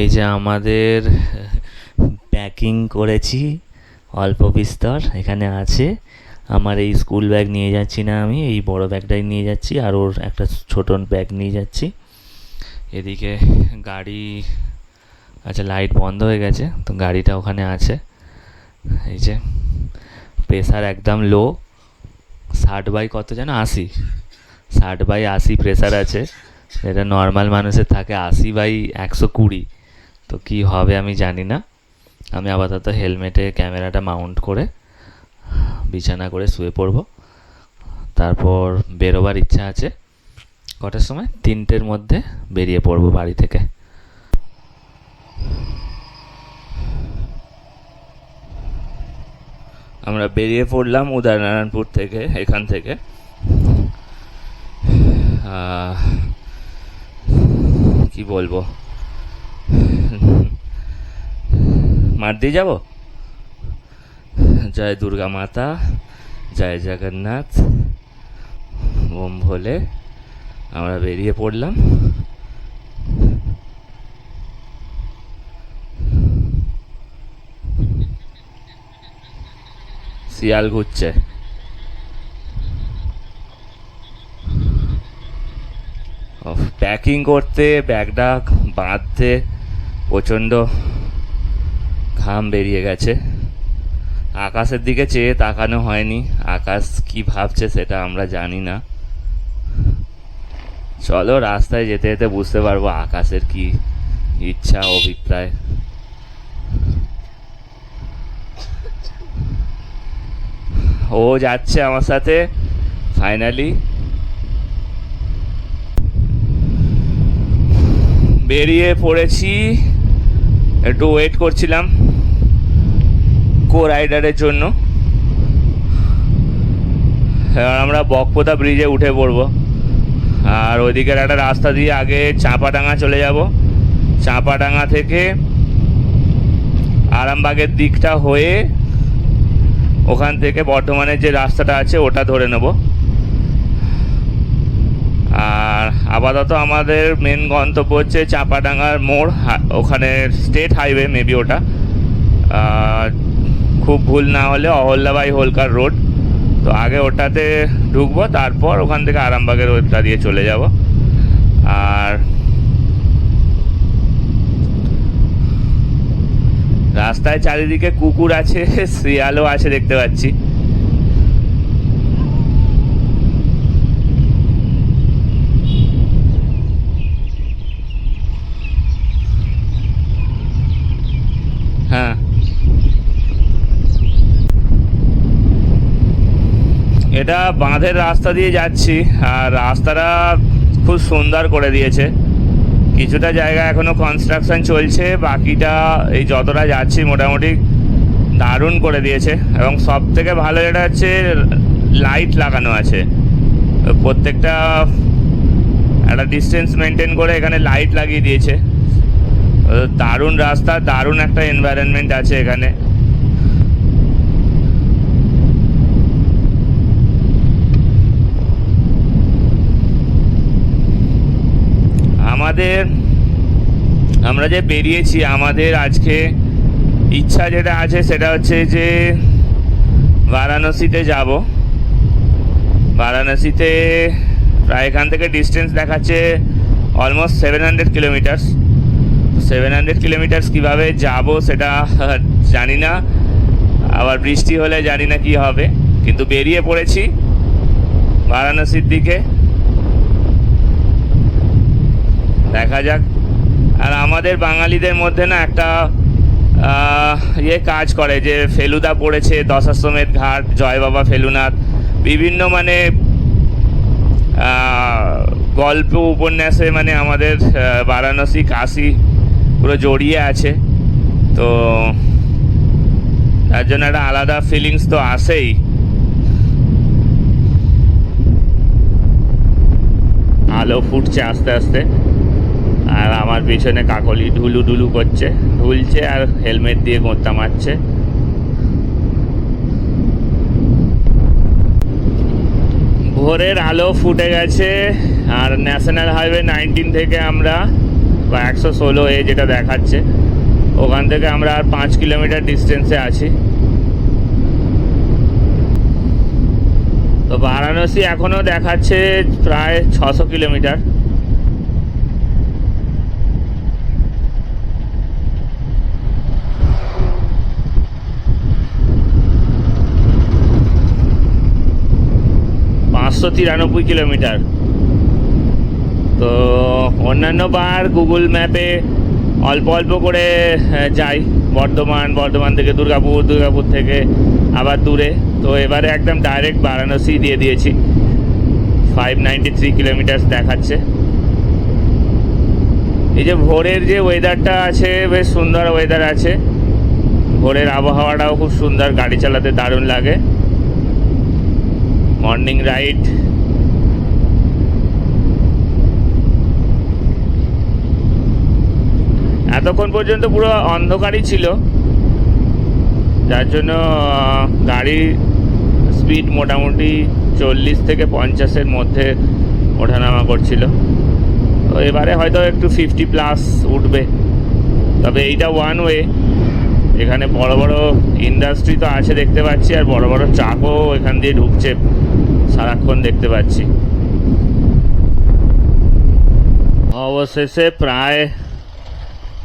এই যে আমাদের প্যাকিং করেছি, অল্প বিস্তর, এখানে আছে। আমার এই স্কুল ব্যাগ নিয়ে যাচ্ছি না আমি, এই বড় ব্যাগটাই নিয়ে যাচ্ছি, আর ওর একটা ছোট ব্যাগ নিয়ে যাচ্ছি। এদিকে গাড়ি আচ্ছা লাইট বন্ধ হয়ে গেছে, তো গাড়িটা ওখানে আছে। এই যে প্রেসার একদম লো ষাট বাই কত যেন আশি। ষাট বাই আশি প্রেশার আছে। যেটা নর্মাল মানুষের থাকে আশি বাই একশো কুড়ি। তো কী হবে আমি জানি না। আমি আপাতত হেলমেটে ক্যামেরাটা মাউন্ট করে বিছানা করে শুয়ে পড়ব। তারপর বেরোবার ইচ্ছা আছে। কটার সময়? তিনটের মধ্যে বেরিয়ে পড়ব বাড়ি থেকে। আমরা বেরিয়ে পড়লাম উদয়নারায়ণপুর থেকে, এখান থেকে। কি বলব? মাঠ দিয়ে যাব? জয় দুর্গা মাতা, জয় জগন্নাথ, ওম ভোলে, আমরা বেরিয়ে পড়লাম। শিয়াল ঘুরছে। প্যাকিং করতে ব্যাগটা বাঁধতে, প্রচণ্ড ঘাম বেরিয়ে গেছে। আকাশের দিকে চেয়ে তাকানো হয়নি। আকাশ কি ভাবছে সেটা আমরা জানি না। চলো রাস্তায় যেতে যেতে বুঝতে পারব আকাশের কি ইচ্ছা, অভিপ্রায়। ও যাচ্ছে আমার সাথে ফাইনালি বেরিয়ে পড়েছি। একটু ওয়েট করছিলাম কো রাইডারের জন্য। এবার আমরা বকপোতা ব্রিজে উঠে পড়ব। আর ওইদিকের একটা রাস্তা দিয়ে আগে চাঁপাডাঙ্গা চলে যাব। চাঁপাডাঙ্গা থেকে আরামবাগের দিকটা হয়ে ওখান থেকে বর্ধমানের যে রাস্তাটা আছে ওটা ধরে নেব। আর আপাতত আমাদের মেন গন্তব্য হচ্ছে চাপাডাঙ্গার মোড় ওখানে স্টেট হাইওয়ে মেবি ওটা। খুব ভুল না হলে অহল্যাবাই হোলকার রোড তো আগে ওটাতে ঢুকবো, তারপর ওখান থেকে আরামবাগের ওটা দিয়ে চলে যাব। আর রাস্তায় চারিদিকে কুকুর আছে, শিয়ালও আছে দেখতে পাচ্ছি। হ্যাঁ। এটা বাঁধের রাস্তা দিয়ে যাচ্ছি, আর রাস্তাটা খুব সুন্দর করে দিয়েছে। কিছুটা জায়গা এখনও কনস্ট্রাকশন চলছে, বাকিটা এই যতটা যাচ্ছি মোটামুটি দারুণ করে দিয়েছে। এবং সব থেকে ভালো যেটা হচ্ছে লাইট লাগানো আছে। প্রত্যেকটা একটা ডিস্টেন্স মেনটেন করে এখানে লাইট লাগিয়ে দিয়েছে। দারুণ রাস্তা, দারুণ একটা এনভায়রনমেন্ট আছে এখানে। আমাদের, আমরা যে বেরিয়েছি, আমাদের আজকে ইচ্ছা যেটা আছে সেটা হচ্ছে যে বারাণসীতে যাব। বারাণসীতে প্রায় এখান থেকে ডিস্টেন্স দেখাচ্ছে almost seven hundred kilometres seven hundred kilometres কীভাবে যাব সেটা জানি না আবার বৃষ্টি হলে জানি না কি হবে। কিন্তু বেরিয়ে পড়েছি বারাণসীর দিকে। দেখা যাক। আর আমাদের বাঙালিদের মধ্যে না একটা ইয়ে কাজ করে যে ফেলুদা পড়েছে, দশাশ্বমেধ ঘাট, জয় বাবা ফেলুনাথ। বিভিন্ন মানে গল্প, উপন্যাসে মানে আমাদের বারাণসী কাশী পুরো জড়িয়ে আছে। তো তার জন্য একটা আলাদা ফিলিংস তো আসেই আলো ফুটছে আস্তে আস্তে। আর আমার পিছনে কাকলি ঢুলু ঢুলু করছে। ঢুলছে আর হেলমেট দিয়ে গোঁতা মারছে। ভোরের আলো ফুটে গেছে। আর ন্যাশনাল হাইওয়ে নাইনটিন থেকে আমরা বা একশো ষোলো এ যেটা দেখাচ্ছে, ওখান থেকে আমরা আর পাঁচ কিলোমিটার ডিস্টেন্সে আছি। তো বারাণসী এখনও দেখাচ্ছে প্রায় ছশো কিলোমিটার। পাঁচশো তিরানব্বই কিলোমিটার। তো অন্যান্য বার গুগল ম্যাপে অল্প অল্প করে যাই। বর্ধমান বর্ধমান থেকে দুর্গাপুর দুর্গাপুর থেকে আবার দূরে। তো এবারে একদম ডাইরেক্ট বারাণসী দিয়ে দিয়েছি। ফাইভ নাইনটি থ্রি কিলোমিটার্স দেখাচ্ছে। এই যে ভোরের যে ওয়েদারটা আছে, বেশ সুন্দর ওয়েদার আছে। ভোরের আবহাওয়াটাও খুব সুন্দর, গাড়ি চালাতে দারুণ লাগে। মর্নিং রাইড এতক্ষণ পর্যন্ত পুরো অন্ধকারই ছিল। যার জন্য গাড়ির স্পিড মোটামুটি চল্লিশ থেকে পঞ্চাশের মধ্যে ওঠানামা করছিল। তো এবারে হয়তো একটু ফিফটি প্লাস উঠবে। তবে এইটা ওয়ান ওয়ে এখানে বড় বড় ইন্ডাস্ট্রি তো আছে দেখতে পাচ্ছি, আর বড় বড় ট্রাকও এখান দিয়ে ঢুকছে সারাক্ষণ দেখতে পাচ্ছি। অবশেষে প্রায়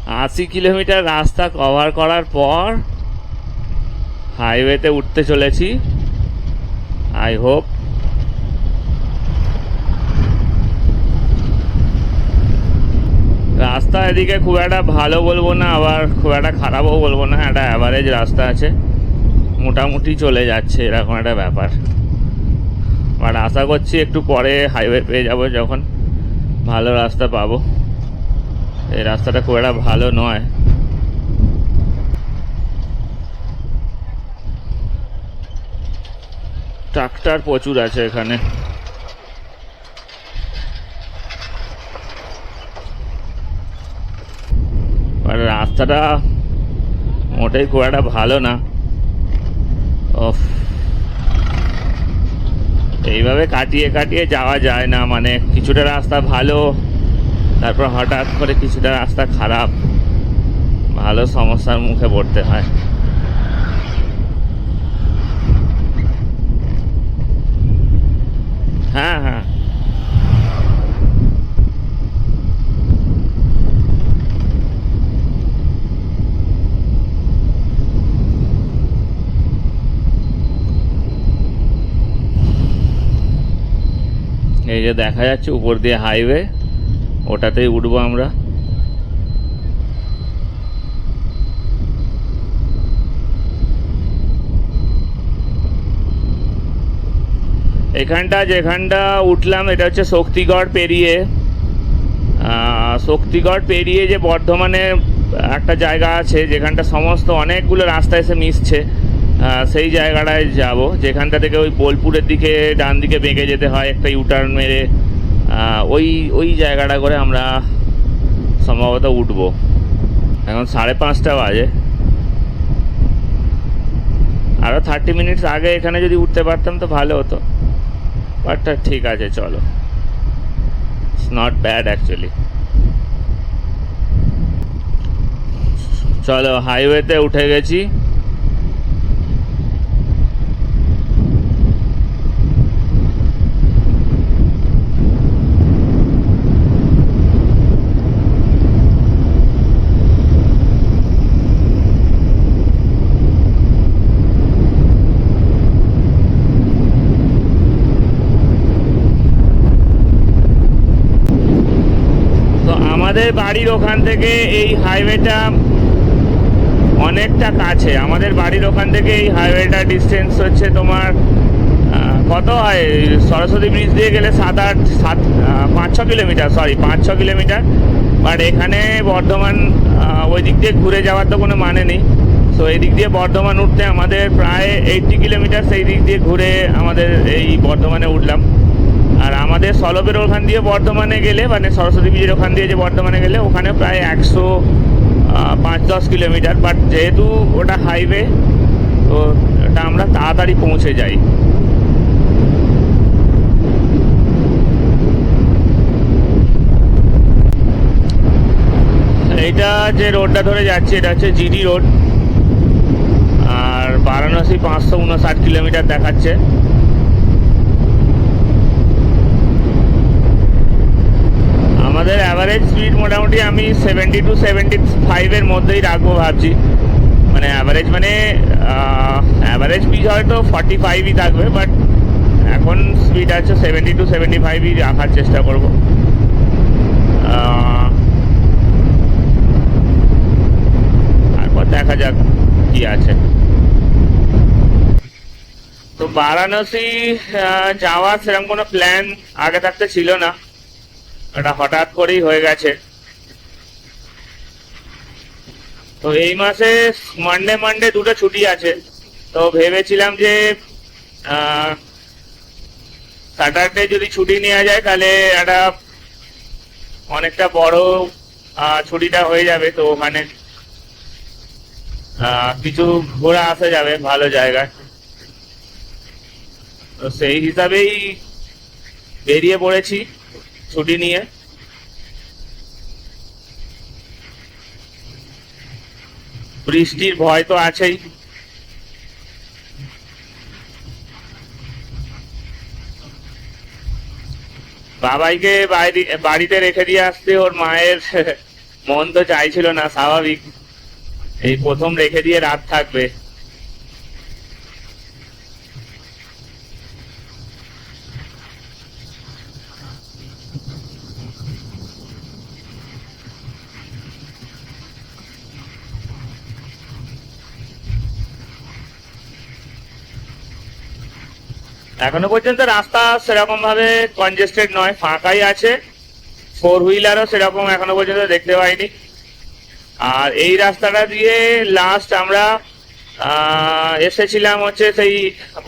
আশি কিলোমিটার রাস্তা কভার করার পর হাইওয়েতে উঠতে চলেছি। আই হোপ রাস্তা এদিকে খুব একটা ভালো বলব না, আবার খুব একটা খারাপও বলব না, একটা অ্যাভারেজ রাস্তা আছে। মোটামুটি চলে যাচ্ছে, এরকম একটা ব্যাপার। বাট আশা করছি একটু পরে হাইওয়ে পেয়ে যাব, যখন ভালো রাস্তা পাবো। এই রাস্তাটা খুব একটা ভালো নয়। ট্রাক্টর প্রচুর আছে এখানে। রাস্তাটা মোটেই খুব একটা ভালো না। ওফ এইভাবে কাটিয়ে কাটিয়ে যাওয়া যায় না মানে কিছুটা রাস্তা ভালো তারপর হঠাৎ করে কিছুটা রাস্তা খারাপ, ভালো সমস্যার মুখে পড়তে হয়। হ্যাঁ হ্যাঁ। এই যে দেখা যাচ্ছে উপর দিয়ে হাইওয়ে ওটাতেই উঠবো আমরা। এখানটা যেখানটা উঠলাম, এটা হচ্ছে শক্তিগড় পেরিয়ে। শক্তিগড় পেরিয়ে যে বর্ধমানে একটা জায়গা আছে, যেখানটা সমস্ত অনেকগুলো রাস্তা এসে মিশছে সেই জায়গাটায় যাব। যেখানটা থেকে ওই বোলপুরের দিকে ডান দিকে বেঁকে যেতে হয়, একটা ইউটার্ন মেরে। ওই ওই জায়গাটা করে আমরা সম্ভবত উঠবো। এখন সাড়ে পাঁচটা বাজে। আরও থার্টি মিনিটস আগে এখানে যদি উঠতে পারতাম তো ভালো হতো। বাট ঠিক আছে, চলো। ইটস নট ব্যাড অ্যাকচুয়ালি চলো হাইওয়েতে উঠে গেছি তো আমাদের বাড়ির ওখান থেকে এই হাইওয়েটা অনেকটা কাছে। আমাদের বাড়ির ওখান থেকে এই হাইওয়েটা ডিস্টেন্স হচ্ছে তোমার কত হয়? সরস্বতী ব্রিজ দিয়ে গেলে সাত আট, সাত পাঁচ ছ কিলোমিটার সরি পাঁচ ছ কিলোমিটার। বাট এখানে বর্ধমান ওই দিক দিয়ে ঘুরে যাওয়ার তো কোনো মানে নেই। তো এই দিক দিয়ে বর্ধমান উঠতে আমাদের প্রায় এইটটি কিলোমিটার, সেই দিক দিয়ে ঘুরে আমাদের এই বর্ধমানে উঠলাম। আর আমাদের সলবের ওখান দিয়ে বর্ধমানে গেলে মানে সরস্বতী পুজোর ওখান দিয়ে যে বর্ধমানে গেলে, ওখানে প্রায় একশো পাঁচ দশ কিলোমিটার। বাট যেহেতু ওটা হাইওয়ে তো ওটা আমরা তাড়াতাড়ি পৌঁছে যাই। এটা যে রোডটা ধরে যাচ্ছে, এটা হচ্ছে জিডি রোড আর বারাণসী পাঁচশো উনষাট কিলোমিটার দেখাচ্ছে। আমাদের অ্যাভারেজ স্পিড মোটামুটি আমি সেভেন্টি টু সেভেন্টি ফাইভের মধ্যেই রাখব ভাবছি। মানে অ্যাভারেজ মানে অ্যাভারেজ স্পিড হয়তো ফর্টি ফাইভই থাকবে বাট এখন স্পিড আছে সেভেন্টি টু সেভেন্টি ফাইভই রাখার চেষ্টা করব। তারপর দেখা যাক কি আছে। তো বারাণসী যাওয়ার সেরকম কোনো প্ল্যান আগে থাকতে ছিল না। এটা হঠাৎ করেই হয়ে গেছে। তো এই মাসে মানডে মানডে দুটো ছুটি আছে। তো ভেবেছিলাম যে স্যাটারডে যদি ছুটি নেওয়া যায়, তাহলে একটা অনেকটা বড় ছুটিটা হয়ে যাবে। তো ওখানে কিছু ঘোরা আসা যাবে ভালো জায়গায়। তো সেই হিসাবেই বেরিয়ে পড়েছি। ছুটি নিয়ে। বৃষ্টির ভয় তো আছেই। বাবাইকে বাইরে, বাড়িতে রেখে দিয়ে আসতে ওর মায়ের মন তো চাইছিল না, স্বাভাবিক। এই প্রথম রেখে দিয়ে রাত থাকবে। এখনও পর্যন্ত রাস্তা সেরকম ভাবে কনজেস্টেড নয়, ফাঁকাই আছে। ফোর হুইলারও সেরকম এখনও পর্যন্ত দেখতে পাইনি। আর এই রাস্তাটা দিয়ে লাস্ট আমরা এসেছিলাম হচ্ছে সেই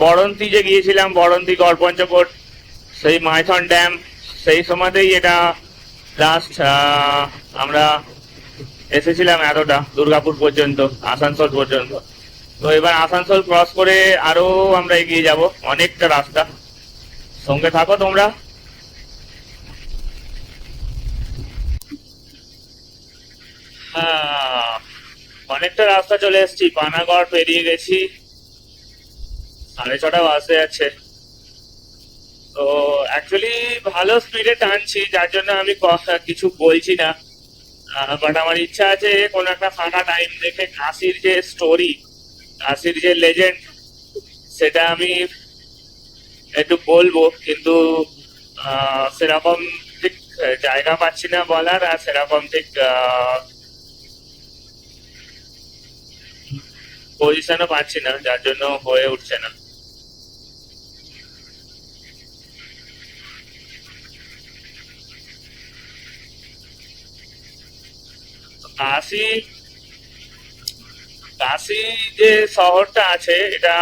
বরন্তি যে গিয়েছিলাম, বরন্তি গড়পঞ্চকোট, সেই মাইথন ড্যাম, সেই সময়তেই এটা লাস্ট আমরা এসেছিলাম এতটা, দুর্গাপুর পর্যন্ত, আসানসোল পর্যন্ত। তো এবার আসানসোল ক্রস করে আরও আমরা এগিয়ে যাব অনেকটা রাস্তা। সঙ্গে থাকো তোমরা। হ্যাঁ, অনেকটা রাস্তা চলে এসেছি পানাগড় পেরিয়ে গেছি। সাড়ে ছটা বাজে আছে তো অ্যাকচুয়ালি ভালো স্পিডে টানছি যার জন্য আমি কিছু বলছি না। বাট আমার ইচ্ছা আছে কোনো একটা ফাঁকা টাইম দেখে কাশির যে স্টোরি কাশির যে লেজেন্ড সেটা আমি একটু বলব, কিন্তু সেরকম ঠিক জায়গা পাচ্ছি না বলার, আর সেরকম ঠিক পজিশনও পাচ্ছি না, যার জন্য হয়ে উঠছে না। কাশি কাশি যে শহরটা আছে, এটা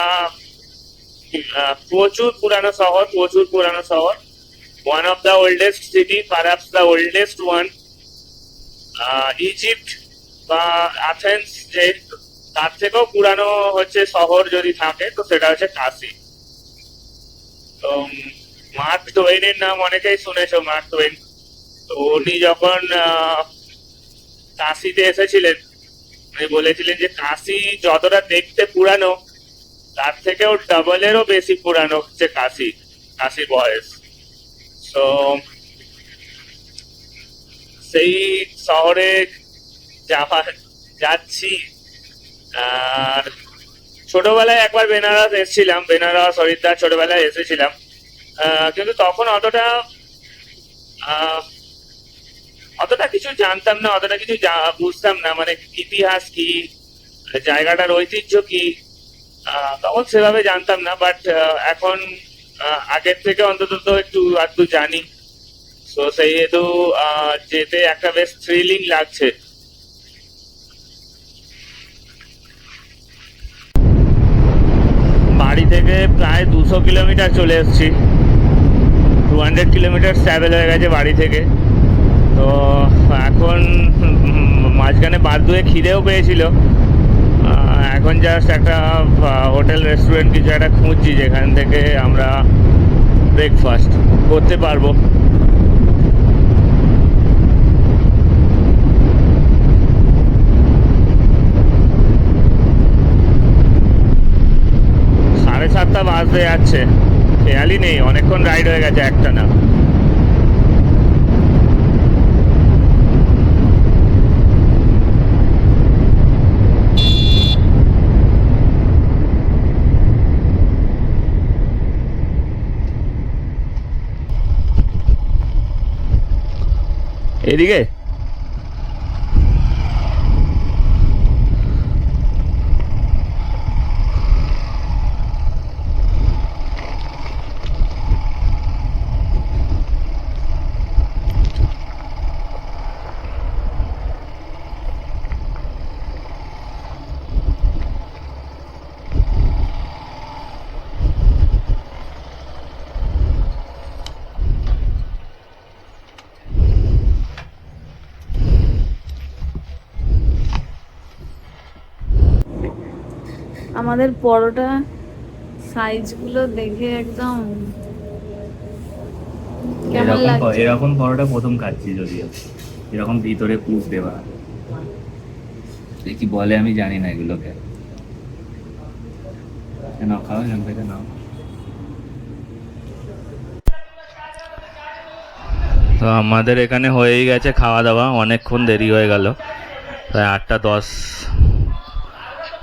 প্রচুর পুরানো শহর, প্রচুর পুরানো শহর। One of the oldest city perhaps the oldest one Egypt বা অ্যাথেন্স যে, তার থেকেও পুরানো হচ্ছে শহর যদি থাকে, তো সেটা হচ্ছে কাশি। তো, মার্ক টোয়েনের নাম অনেকেই শুনেছো, মার্ক টোয়েন। তো উনি যখন কাশিতে এসেছিলেন উনি বলেছিলেন যে কাশি যতটা দেখতে পুরানো, তার থেকেও ডাবলেরও বেশি পুরানো হচ্ছে কাশি কাশির বয়স। তো সেই শহরে যাওয়া, যাচ্ছি। আর ছোটবেলায় একবার বেনারস এসেছিলাম, বেনারস, হরিদ্বার ছোটবেলায় এসেছিলাম। কিন্তু তখন অতটা অতটা কিছু জানতাম না, অতটা কিছু বুঝতাম না মানে ইতিহাস কি জায়গাটার ঐতিহ্য কি তখন সেভাবে জানতাম না বাট এখন আগের থেকে অন্তত তো একটু আধটু জানি। তো সেই হেতু যেতে একটা বেশ থ্রিলিং লাগছে। বাড়ি থেকে প্রায় দুশো কিলোমিটার চলে এসেছি। টু হান্ড্রেড কিলোমিটার ট্রাভেল হয়ে গেছে বাড়ি থেকে। তো এখন মাঝখানে বাদ দুয়ে খিদেও পেয়েছিল। এখন জাস্ট একটা হোটেল রেস্টুরেন্ট কিছু একটা খুঁজছি, যেখান থেকে আমরা ব্রেকফাস্ট করতে পারব। সাড়ে সাতটা বাজতে যাচ্ছে। খেয়ালই নেই, অনেকক্ষণ রাইড হয়ে গেছে একটা না এদিকে? আমাদের পরোটা সাইজগুলো দেখে একদম কেমন এরকম লাগছে? এরকম পরোটা প্রথম খাচ্ছি যদিও। এরকম ভিতরে পুষ দেওয়া। কি বলে আমি জানি না এগুলোকে। এ নাও খাও এখান থেকে নাও। তো আমাদের এখানে হয়েই গেছে খাওয়া দাওয়া অনেকক্ষণ দেরি হয়ে গেল। প্রায় আটটা দশ।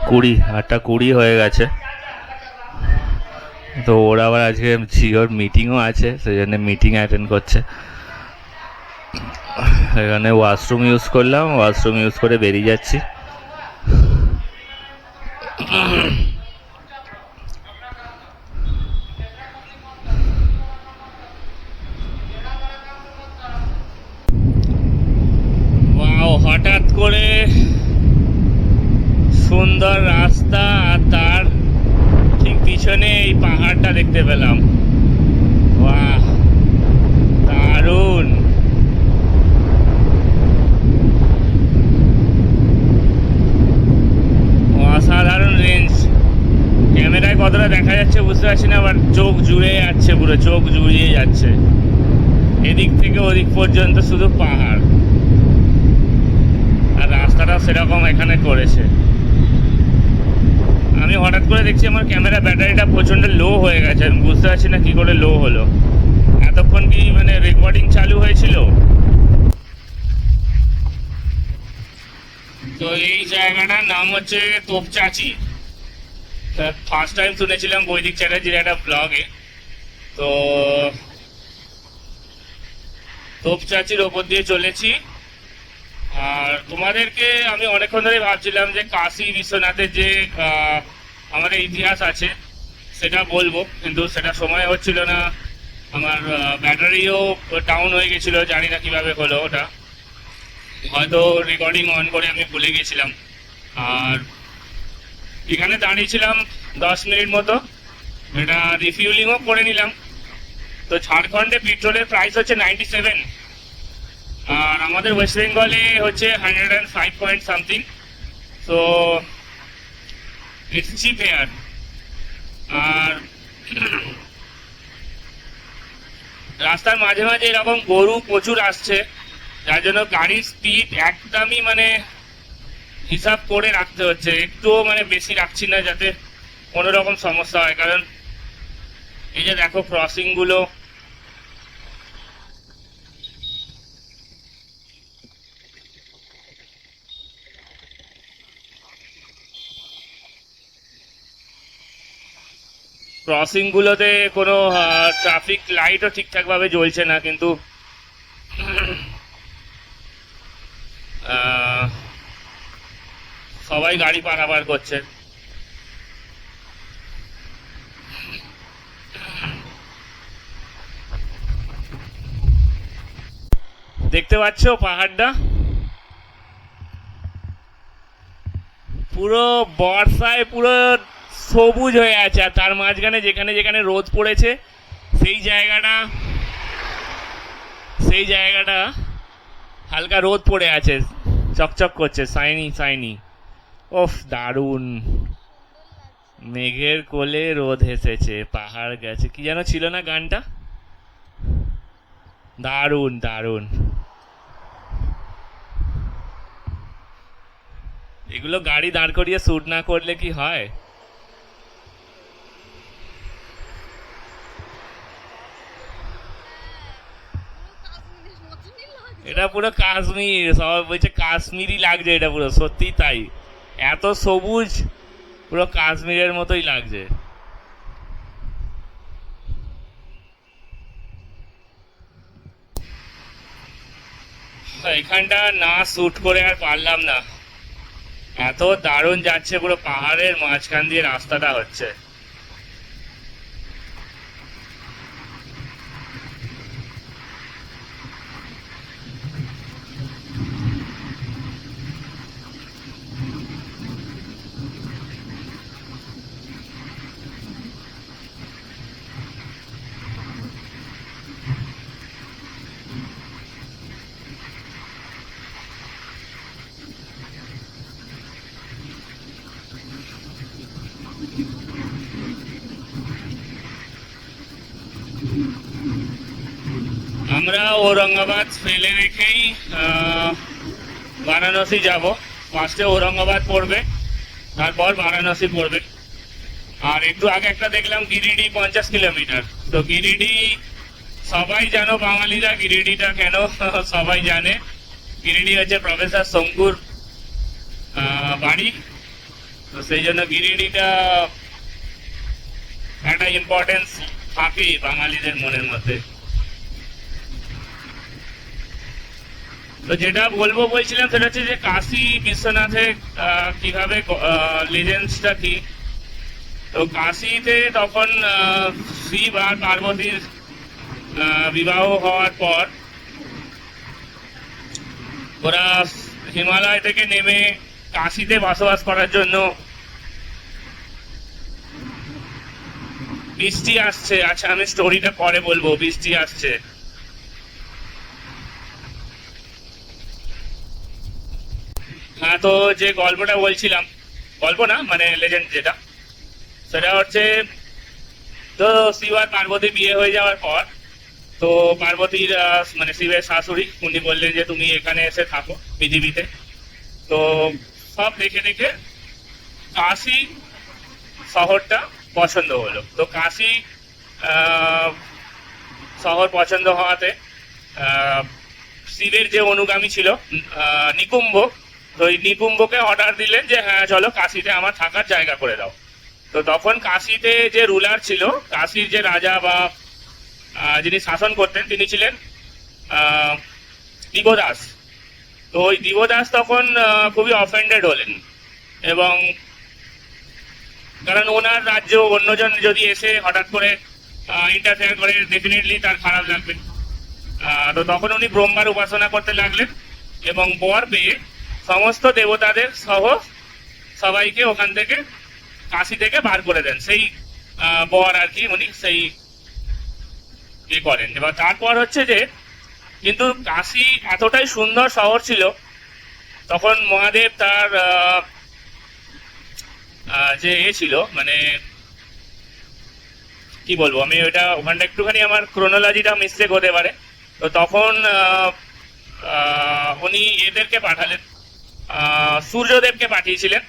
কুড়ি, আটটা কুড়ি হয়ে গেছে। তো ওরা আবার আজকে জিওর মিটিংও আছে, সেই জন্য মিটিং অ্যাটেন্ড করছে। এখানে ওয়াশরুম ইউজ করলাম ওয়াশরুম ইউজ করে বেরিয়ে যাচ্ছি। হঠাৎ করে সুন্দর রাস্তা আর তার ঠিক পিছনে এই পাহাড়টা দেখতে পেলাম। বাহ দারুণ। অসাধারণ রেঞ্জ। ক্যামেরায় কতটা দেখা যাচ্ছে বুঝতে পারছি না আবার চোখ জুড়ে যাচ্ছে পুরো, চোখ জুড়িয়ে যাচ্ছে। এদিক থেকে ওদিক পর্যন্ত শুধু পাহাড়। আর রাস্তাটা সেরকম এখানে করেছে। আমি হঠাৎ করে দেখছি আমার ক্যামেরা ব্যাটারিটা প্রচণ্ড লো হয়ে গেছে। আমি বুঝতে পারছি না কি করে লো হলো। এতক্ষণ কি মানে রেকর্ডিং চালু হয়েছিল? তো এই জায়গাটার নাম হচ্ছে তোপচাচি। ফার্স্ট টাইম শুনেছিলাম বৈদিক চ্যাটার্জির একটা ব্লগে তো তোপচাচির ওপর দিয়ে চলেছি। আর তোমাদেরকে আমি অনেকক্ষণ ধরে ভাবছিলাম যে কাশী বিশ্বনাথের যে আমাদের ইতিহাস আছে, সেটা বলব, কিন্তু সেটা সময় হচ্ছিল না। আমার ব্যাটারিও ডাউন হয়ে গেছিল, জানি না কীভাবে হলো ওটা। হয়তো রেকর্ডিং অন করে আমি ভুলে গেছিলাম। আর এখানে দাঁড়িয়েছিলাম দশ মিনিট মতো। এটা রিফিউলিংও করে নিলাম। তো ঝাড়খণ্ডে পেট্রোলের প্রাইস হচ্ছে নাইনটি সেভেন আর আমাদের ওয়েস্ট বেঙ্গলে হচ্ছে hundred and five point something so cheap here আর রাস্তার মাঝে মাঝে এরকম গরু, প্রচুর আসছে। যার জন্য গাড়ির স্পিড একদমই মানে হিসাব করে রাখতে হচ্ছে। একটুও মানে বেশি রাখছি না যাতে কোনো রকম সমস্যা হয়। কারণ এই যে দেখো ক্রসিং গুলো ক্রসিং গুলোতে কোনো ট্রাফিক লাইটও ঠিকঠাক ভাবে জ্বলছে না, কিন্তু সবাই গাড়ি পারাপার করছে। দেখতে পাচ্ছ পাহাড়টা? পুরো বর্ষায় পুরো সবুজ হয়ে আছে, আর তার মাঝখানে যেখানে যেখানে রোদ পড়েছে, সেই জায়গাটা সেই জায়গাটা হালকা রোদ পড়ে আছে, চকচক করছে, সাইনি সাইনি। ওফ, দারুণ। মেঘের কোলে রোদ হেসেছে পাহাড় গেছে, কি যেন ছিল না গানটা? দারুণ দারুণ। এগুলো গাড়ি দাঁড় করিয়ে শ্যুট না করলে কি হয়? এটা পুরো কাশ্মীর, সবাই বলছে কাশ্মীরই লাগছে এটা পুরো সত্যি তাই। এত সবুজ, পুরো কাশ্মীরের মতোই লাগছে। এখানটা না শ্যুট করে আর পারলাম না। এত দারুণ যাচ্ছে পুরো পাহাড়ের মাঝখান দিয়ে রাস্তাটা হচ্ছে। আমরা ঔরঙ্গাবাদ ফেলে রেখেই বারাণসী যাব। ফার্স্টে ঔরঙ্গাবাদ পড়বে, তারপর বারাণসী পড়বে। আর একটু আগে একটা দেখলাম গিরিডি পঞ্চাশ কিলোমিটার। তো গিরিডি, সবাই জানো বাঙালিরা গিরিডিটা কেন? সবাই জানে। গিরিডি হচ্ছে প্রফেসর শঙ্কুর বাড়ি। তো সেই জন্য গিরিডিটা একটা ইম্পর্টেন্স থাকেই বাঙালিদের মনের মধ্যে। তো যেটা বলব বলছিলাম সেটা হচ্ছে যে কাশী বিশ্বনাথে কীভাবে লেজেন্ডসটা কি? তো কাশীতে তখন শিব আর পার্বতীর বিবাহ হওয়ার পর ওরা হিমালয় থেকে নেমে কাশীতে বসবাস করার জন্য বৃষ্টি আসছে। আচ্ছা আমি স্টোরিটা পরে বলব, বৃষ্টি আসছে। হ্যাঁ তো যে গল্পটা বলছিলাম, গল্প না মানে লেজেন্ড যেটা, সেটা হচ্ছে, তো শিব আর পার্বতী বিয়ে হয়ে যাওয়ার পর, তো পার্বতীর মানে শিবের শাশুড়ি, উনি বললেন যে তুমি এখানে এসে থাকো পৃথিবীতে। তো সব দেখে দেখে, কাশী শহরটা পছন্দ হলো। তো কাশী শহর পছন্দ হওয়াতে শিবের যে অনুগামী ছিল নিকুম্ভ, তো এই নিকুম্ভকে অর্ডার দিলেন যে হ্যাঁ চলো কাশীতে আমার থাকার জায়গা করে দাও। তো তখন কাশীতে যে রুলার ছিল, কাশীর যে রাজা বা যিনি শাসন করতেন, তিনি ছিলেন দিবদাস। তো ওই দিবদাস তখন খুবই অফেন্ডেড হলেন এবং কারণ ওনার রাজ্য অন্যজন যদি এসে হঠাৎ করে ইন্টারফেয়ার করে ডেফিনেটলি তার খারাপ লাগবে। তো তখন উনি ব্রহ্মার উপাসনা করতে লাগলেন এবং বর পেয়ে সমস্ত দেবতাদের সহ সবাইকে ওখান থেকে কাশি থেকে বার করে দেন। সেই বর আর কি উনি সেই ইয়ে করেন। এবার তারপর হচ্ছে যে, কিন্তু কাশি এতটাই সুন্দর শহর ছিল, তখন মহাদেব তার যে এ ছিল মানে কি বলব, আমি ওইটা ওখানটা একটুখানি আমার ক্রোনোলজিটা মিস্টেক হতে পারে। তো তখন উনি এদেরকে পাঠালেন। সূর্যদেবকে পাঠিয়েছিলেন।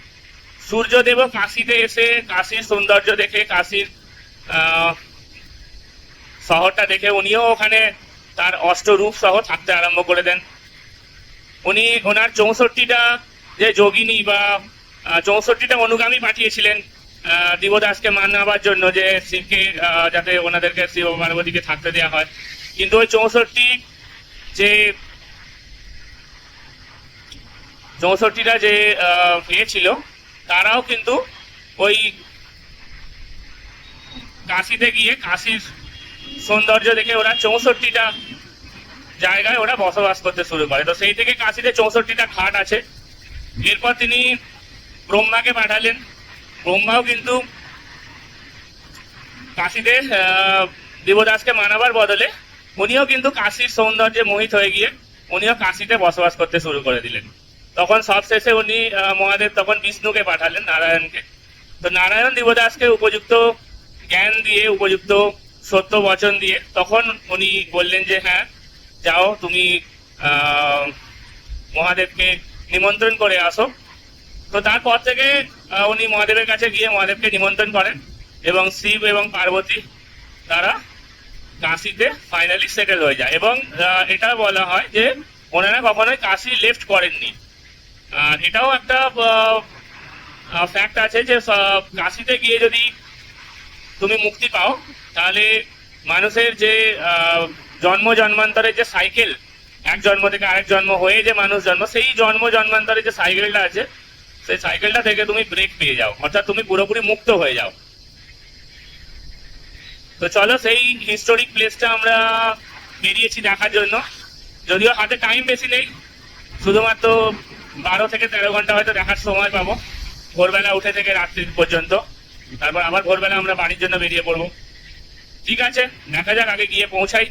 সূর্যদেবও কাশিতে এসে, কাশির সৌন্দর্য দেখে, কাশির শহরটা দেখে উনিও ওখানে তার অষ্টরূপ সহ থাকতে আরম্ভ করে দেন। উনি ওনার চৌষট্টিটা যে যোগিনী বা চৌষট্টিটা অনুগামী পাঠিয়েছিলেন দিবদাসকে মানাবার জন্য যে শিবকে যাতে ওনাদেরকে শিব পার্বতীকে থাকতে দেওয়া হয়। কিন্তু ওই চৌষট্টি যে চৌষট্টিটা যে ইয়ে ছিল, তারাও কিন্তু ওই কাশিতে গিয়ে, কাশির সৌন্দর্য দেখে ওরা চৌষট্টিটা জায়গায় ওরা বসবাস করতে শুরু করে। তো সেই থেকে কাশিতে চৌষট্টিটা ঘাট আছে। এরপর তিনি ব্রহ্মাকে পাঠালেন। ব্রহ্মাও কিন্তু কাশিতে দেবদাসকে মানাবার বদলে উনিও কিন্তু কাশির সৌন্দর্যে মোহিত হয়ে গিয়ে উনিও কাশিতে বসবাস করতে শুরু করে দিলেন। তখন সবশেষে উনি মহাদেব তখন বিষ্ণুকে পাঠালেন নারায়ণকে। তো নারায়ণ দেবদাসকে উপযুক্ত জ্ঞান দিয়ে, উপযুক্ত সত্য বচন দিয়ে তখন উনি বললেন যে হ্যাঁ যাও তুমি মহাদেবকে নিমন্ত্রণ করে আসো। তো তারপর থেকে উনি মহাদেবের কাছে গিয়ে মহাদেবকে নিমন্ত্রণ করেন এবং শিব এবং পার্বতী তারা কাশিতে ফাইনালি সেটেল হয়ে যায়। এবং এটা বলা হয় যে ওনারা কখনোই কাশি লেফট করেননি। আর এটাও একটা ফ্যাক্ট আছে যে কাশিতে গিয়ে যদি তুমি মুক্তি পাও, তাহলে মানুষের যে জন্ম জন্মান্তরের যে সাইকেল এক জন্ম থেকে আরেক জন্ম হয়ে যে মানুষ জন্ম, সেই জন্ম জন্মান্তরের যে সাইকেলটা আছে সেই সাইকেলটা থেকে তুমি ব্রেক পেয়ে যাও, অর্থাৎ তুমি পুরোপুরি মুক্ত হয়ে যাও। তো চলো সেই হিস্টোরিক প্লেসটা আমরা বেরিয়েছি দেখার জন্য। যদিও হাতে টাইম বেশি নেই, শুধুমাত্র বারো থেকে তেরো ঘণ্টা হয়তো দেখার সময় পাবো। ভোরবেলা উঠে থেকে রাত্রি পর্যন্ত। তারপর আবার ভোরবেলা আমরা বাড়ির জন্য বেরিয়ে পড়ব। ঠিক আছে, দেখা যাক আগে গিয়ে পৌঁছাই।